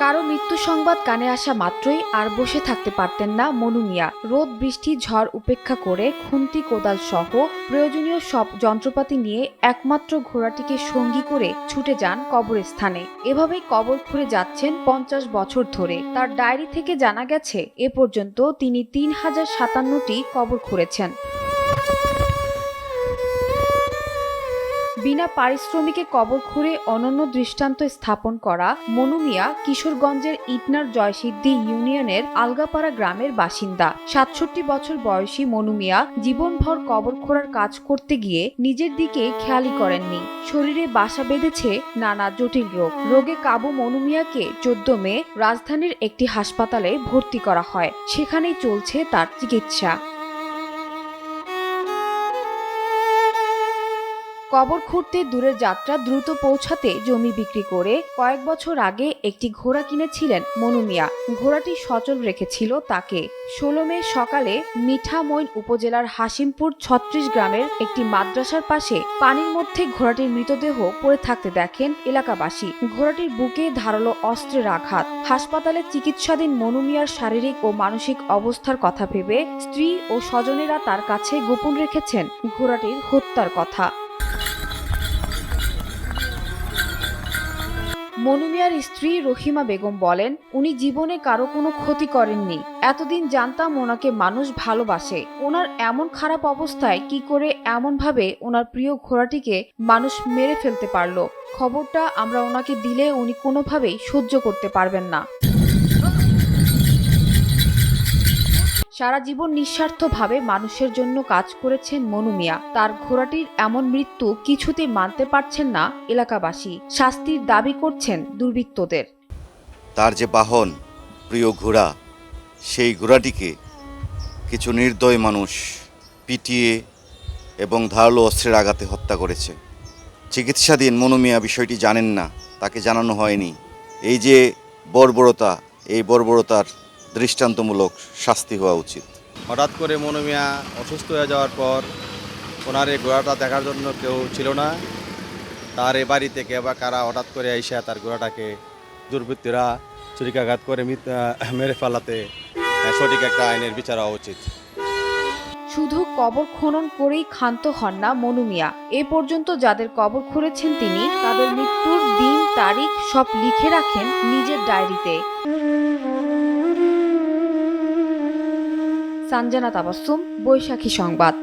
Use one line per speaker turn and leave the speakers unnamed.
কারও মৃত্যু সংবাদ কানে আসা মাত্রই আর বসে থাকতে পারতেন না মনু মিয়া। রোদ, বৃষ্টি, ঝড় উপেক্ষা করে খুন্তি, কোদাল সহ প্রয়োজনীয় সব যন্ত্রপাতি নিয়ে একমাত্র ঘোড়াটিকে সঙ্গী করে ছুটে যান কবরস্থানে। এভাবেই কবর খুঁড়ে যাচ্ছেন পঞ্চাশ বছর ধরে। তার ডায়েরি থেকে জানা গেছে, এ পর্যন্ত তিনি তিন হাজার সাতান্নটি কবর খুঁড়েছেন। বিনা পারিশ্রমিকে কবর খুঁড়ে অনন্য দৃষ্টান্ত স্থাপন করা মনুমিয়া কিশোরগঞ্জের ইটনার জয়সিদ্ধি ইউনিয়নের আলগাপাড়া গ্রামের বাসিন্দা। সাতষট্টি বছর বয়সী মনুমিয়া জীবনভর কবর খোঁড়ার কাজ করতে গিয়ে নিজের দিকে খেয়ালই করেননি। শরীরে বাসা বেঁধেছে নানা জটিল রোগ। রোগে কাবু মনুমিয়াকে চোদ্দ মে রাজধানীর একটি হাসপাতালে ভর্তি করা হয়। সেখানেই চলছে তার চিকিৎসা। কবর খুঁড়তে দূরের যাত্রা দ্রুত পৌঁছাতে জমি বিক্রি করে কয়েক বছর আগে একটি ঘোড়া কিনেছিলেন মনুমিয়া ঘোড়াটি সচল রেখেছিল তাকে। ষোলো মে সকালে মিঠামইন উপজেলার হাসিমপুর ছত্রিশ গ্রামের একটি মাদ্রাসার পাশে পানির মধ্যে ঘোড়াটির মৃতদেহ পড়ে থাকতে দেখেন এলাকাবাসী। ঘোড়াটির বুকে ধারালো অস্ত্রের আঘাত। হাসপাতালে চিকিৎসাধীন মনুমিয়ার শারীরিক ও মানসিক অবস্থার কথা ভেবে স্ত্রী ও স্বজনেরা তার কাছে গোপন রেখেছেন ঘোড়াটির হত্যার কথা। মনুমিয়ার স্ত্রী রহিমা বেগম বলেন, উনি জীবনে কারও কোনো ক্ষতি করেননি। এতদিন জানতাম ওনাকে মানুষ ভালোবাসে। ওনার এমন খারাপ অবস্থায় কি করে এমনভাবে ওনার প্রিয় ঘোড়াটিকে মানুষ মেরে ফেলতে পারল? খবরটা আমরা ওনাকে দিলে উনি কোনোভাবেই সহ্য করতে পারবেন না। সারা জীবন নিঃস্বার্থভাবে মানুষের জন্য কাজ করেছেন মনুমিয়া তার ঘোড়াটির এমন মৃত্যু কিছুতে মানতে পারছেন না এলাকাবাসী। শাস্তির দাবি করছেন দুর্বৃত্তদের।
তার যে বাহন, প্রিয় ঘোড়া, সেই ঘোড়াটিকে কিছু নির্দয় মানুষ পিটিয়ে এবং ধারালো অস্ত্রের আঘাতে হত্যা করেছে। চিকিৎসাধীন মনোমিয়া বিষয়টি জানেন না, তাকে জানানো হয়নি। এই যে বর্বরতা, এই বর্বরতার দৃষ্টান্তমূলক শাস্তি হওয়া উচিত।
হঠাৎ করে মনোমিয়া অসুস্থ হয়ে যাওয়ার পর ওনার এই ঘোড়াটা দেখার জন্য কেউ ছিল না। তার এ বাড়ি থেকে বা কারা হঠাৎ করে এসে তার ঘোড়াটাকে দুর্বৃত্তরা ছুরিকাঘাত করে মেরে ফেলাতে সঠিক একটা আইনের বিচার হওয়া উচিত।
শুধু কবর খনন করেই ক্ষান্ত হন না মনুমিয়া এ পর্যন্ত যাদের কবর খুঁড়েছেন তিনি তাদের মৃত্যুর দিন তারিখ সব লিখে রাখেন নিজের ডায়েরিতে। সানজানা তাবাসুম বৈশাখী সংবাদ।